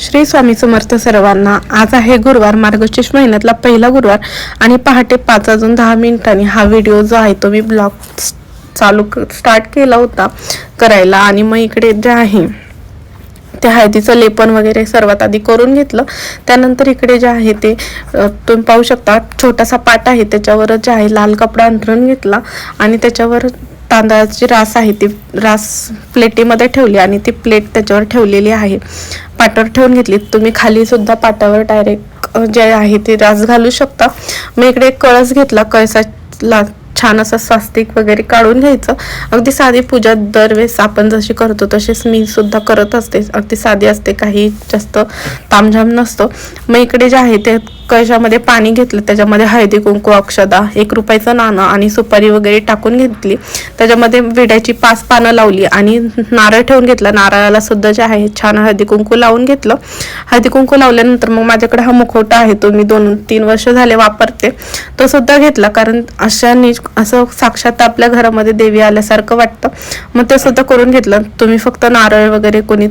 श्री स्वामी समर्थ सर्वांना आज आहे गुरुवार मार्गशीर्ष महिन्यातला पहिला गुरुवार आणि पहाटे पाच वाजून दहा मिनिटांनी हा व्हिडिओ जो आहे तो मी ब्लॉग चालू स्टार्ट केला होता करायला आणि मग इकडे जे आहे ते हळदीचं लेपन वगैरे सर्वात आधी करून घेतलं. त्यानंतर इकडे जे आहे ते तुम्ही पाहू शकता छोटासा पाट आहे त्याच्यावर जे आहे लाल कपडा अंथरून घेतला आणि त्याच्यावर तांदळाची रास आहे ती रास प्लेटीमध्ये ठेवली आणि ती प्लेट त्याच्यावर ठेवलेली आहे. पाटावर ठेवून घेतली. तुम्ही खाली सुद्धा पाटावर डायरेक्ट जे आहे ते रास घालू शकता. मी इकडे एक कळस घेतला. कळसाला छान असं स्वास्तिक वगैरे काढून घ्यायचं. अगदी साधी पूजा दरवेळेस आपण जशी करतो तशीच मी सुद्धा करत असते. अगदी साधी असते. काही जास्त तामझाम नसतो. मग इकडे जे आहे ते कशामध्ये पाणी घेतलं त्याच्यामध्ये हळदी कुंकू अक्षदा एक रुपयाचं नाणं आणि सुपारी वगैरे टाकून घेतली. त्याच्यामध्ये विड्याची पाच पानं लावली आणि नारळ ठेवून घेतला. नारळाला सुद्धा जे आहे छान हळदी कुंकू लावून घेतलं. हळदी कुंकू लावल्यानंतर मग माझ्याकडे हा मुखवटा आहे तो मी दोन तीन वर्ष झाले वापरते. तो सुद्धा घेतला कारण अशाने असं साक्षात आपल्या घरामध्ये देवी आल्यासारखं वाटतं. मग ते सुद्धा करून घेतलं. तुम्ही फक्त नारळ वगैरे कोणी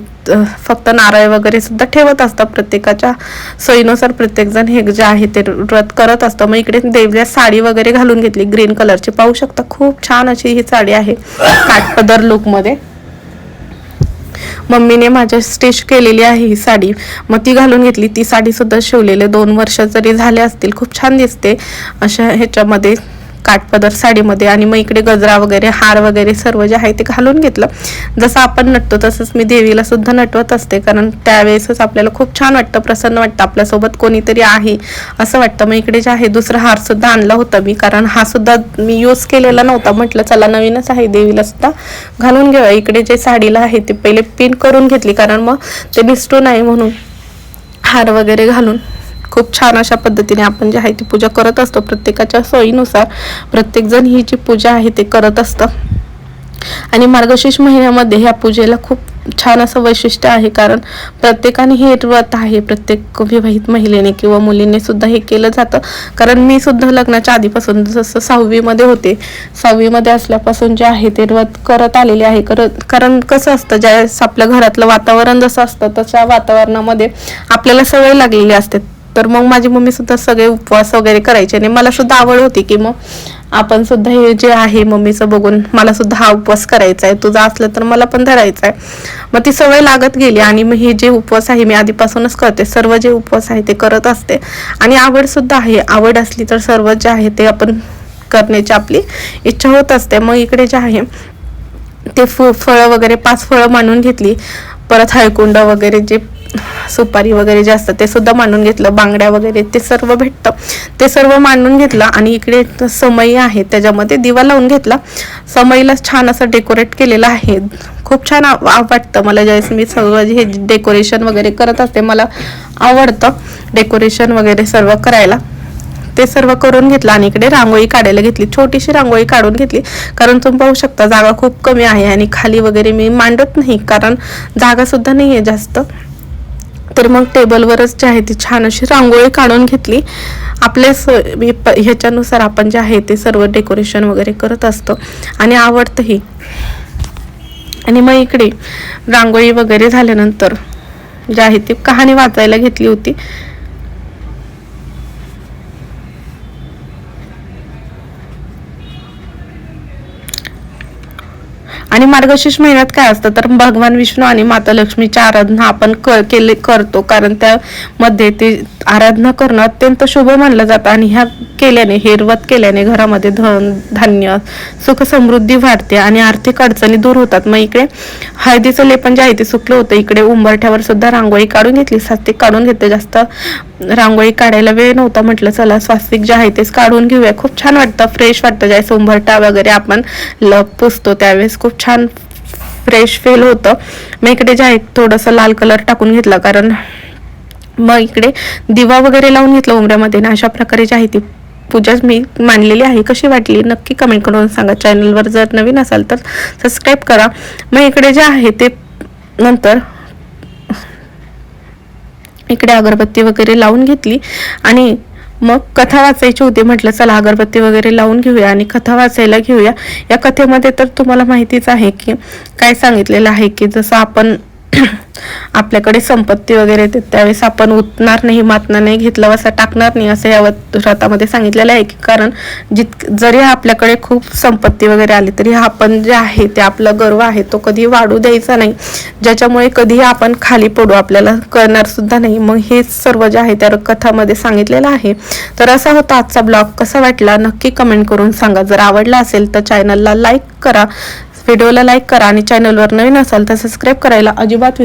फक्त नारळ वगैरे सुद्धा ठेवत असता प्रत्येकाच्या सोयीनुसार प्रत्येकजण हे जे आहे ते व्रत करत असतं. मग इकडे देवीला साडी वगैरे घालून घेतली. ग्रीन कलरची पाहू शकता खूप छान अशी ही साडी आहे. काटपदर लुकमध्ये मम्मीने माझ्या स्टिच केलेली आहे ही साडी. मग ती घालून घेतली. ती साडी सुद्धा शिवलेले दोन वर्ष जरी झाले असतील खूप छान दिसते. अशा ह्याच्यामध्ये काटपदर साडीमध्ये आणि मग इकडे गजरा वगैरे हार वगैरे सर्व जे आहे ते घालून घेतलं. जसं आपण नटतो तसंच मी देवीला सुद्धा नटवत असते. कारण त्यावेळेसच आपल्याला खूप छान वाटतं प्रसन्न वाटतं आपल्यासोबत कोणीतरी आहे असं वाटतं. मग इकडे जे आहे दुसरा हार सुद्धा आणला होता मी. कारण हा सुद्धा मी यूज केलेला नव्हता. म्हटलं चला नवीनच आहे देवीला सुद्धा घालून घेऊया. इकडे जे साडीला आहे ते पहिले पिन करून घेतली. कारण मग ते निसटू नाही म्हणून हार वगैरे घालून. खूप छान अशा पद्धतीने आपण जे आहे ती पूजा करत असतो. प्रत्येकाच्या सोयीनुसार प्रत्येकजण ही जी पूजा आहे ते करत असतं. आणि मार्गशीर्ष महिन्यामध्ये ह्या पूजेला खूप छान असं वैशिष्ट्य आहे. कारण प्रत्येकाने हे व्रत आहे. प्रत्येक विवाहित महिलेने किंवा मुलीने सुद्धा हे केलं जातं. कारण मी सुद्धा लग्नाच्या आधीपासून जसं सहावीमध्ये होते. सहावीमध्ये असल्यापासून जे आहे ते व्रत करत आलेले आहे. करत कारण कसं असतं ज्यावेळेस आपल्या घरातलं वातावरण जसं असतं तशा वातावरणामध्ये आपल्याला सवय लागलेली असते. तर मग माझी मम्मी सुद्धा सगळे उपवास वगैरे करायचे आणि मला सुद्धा आवड होती की मग आपण सुद्धा हे जे आहे मम्मीचं बघून मला सुद्धा हा उपवास करायचा आहे तुझा असलं तर मला पण धरायचा आहे. मग ती सवय लागत गेली आणि मग हे जे उपवास आहे मी आधीपासूनच करते सर्व जे उपवास आहे ते करत असते. आणि आवड सुद्धा आहे आवड असली तर सर्व जे आहे ते आपण करण्याची आपली इच्छा होत असते. मग इकडे जे आहे ते फ फळं वगैरे पाच फळं मांडून घेतली. परत हळकुंड वगैरे जे सुपारी वगैरे जे असतं ते सुद्धा मांडून घेतलं. बांगड्या वगैरे ते सर्व भेटतं. ते सर्व मांडून घेतलं आणि इकडे समई आहे. त्याच्यामध्ये दिवा लावून घेतला. समईला छान असं डेकोरेट केलेलं आहे. खूप छान वाटतं मला. ज्यावेळेस मी सगळं हे डेकोरेशन वगैरे करत असते मला आवडतं डेकोरेशन वगैरे सर्व करायला. ते सर्व करून घेतलं आणि इकडे रांगोळी काढायला घेतली. छोटीशी रांगोळी काढून घेतली. कारण तुम्ही पाहू शकता जागा खूप कमी आहे आणि खाली वगैरे मी मांडत नाही. कारण जागा सुद्धा नाही आहे जास्त. तर मग टेबलवरच जे आहे ती छान अशी रांगोळी काढून घेतली. आपल्या स प- ह्याच्यानुसार आपण जे आहे ते सर्व डेकोरेशन वगैरे करत असतो. आणि आवडतंही. आणि मग इकडे रांगोळी वगैरे झाल्यानंतर जे आहे ती कहाणी वाचायला घेतली होती. आणि मार्गशीर्ष महिन्यात काय असतं? तर भगवान विष्णू आणि माता लक्ष्मीची आराधना आपण क- केले करतो. कारण त्यामध्ये ते आराधना करणं अत्यंत शुभ मानलं जातं. आणि ह्या केल्याने हेरवत केल्याने घरामध्ये धन धान्य सुख समृद्धी वाढते आणि आर्थिक अडचणी दूर होतात. मग इकडे हळदीचं लेपन जे आहे ते सुकलं होतं. इकडे उंबरठ्यावर सुद्धा रांगोळी काढून घेतली. सास्तिक काढून घेते जास्त रांगोळी काढायला वेळ नव्हता. म्हटलं चला स्वास्तिक जे आहे तेच काढून घेऊया. खूप छान वाटतं. फ्रेश वाटतं. ज्यावेळेस उंबरठा वगैरे आपण ल पुसतो त्यावेळेस. खूप छान फ्रेश फील होतं. मग इकडे जे आहे थोडंसं लाल कलर टाकून घेतला कारण मग इकडे दिवा वगैरे लावून घेतला उमऱ्यामध्ये. ना अशा प्रकारे जी आहे ती पूजाच मी मांडलेली आहे. कशी वाटली? नक्की कमेंट करून सांगा. चॅनलवर जर नवीन असाल तर सबस्क्राईब करा. मग इकडे जे आहे ते नंतर इकडे अगरबत्ती वगैरे लावून घेतली. आणि मग कथा वाचायची होती म्हटलं चला अगरबत्ती वगैरे लावून घेऊया आणि कथा वाचायला घेऊया. या कथेमध्ये तर तुम्हाला माहितीच आहे की काय सांगितलेलं आहे की जसं आपण आपल्याकडे संपत्ती वगैरे येते त्यावेळेस आपण उतणार नाही मातना नाही घेतला वसा टाकणार नाही असं या व्रतामध्ये सांगितलेलं आहे की कारण जित जरी आपल्याकडे खूप संपत्ती वगैरे आली तरी हा आपण जे आहे ते आपला गर्व आहे तो कधी वाढू द्यायचा नाही. ज्याच्यामुळे कधीही आपण खाली पडू आपल्याला कळणार सुद्धा नाही. मग हे सर्व जे आहे त्या कथामध्ये सांगितलेलं आहे. तर असा होता आजचा ब्लॉग. कसा वाटला नक्की कमेंट करून सांगा. जर आवडला असेल तर चॅनलला लाईक करा. व्हिडिओला लाईक करा आणि चॅनलवर नवीन असाल तर सबस्क्राईब करायला अजिबात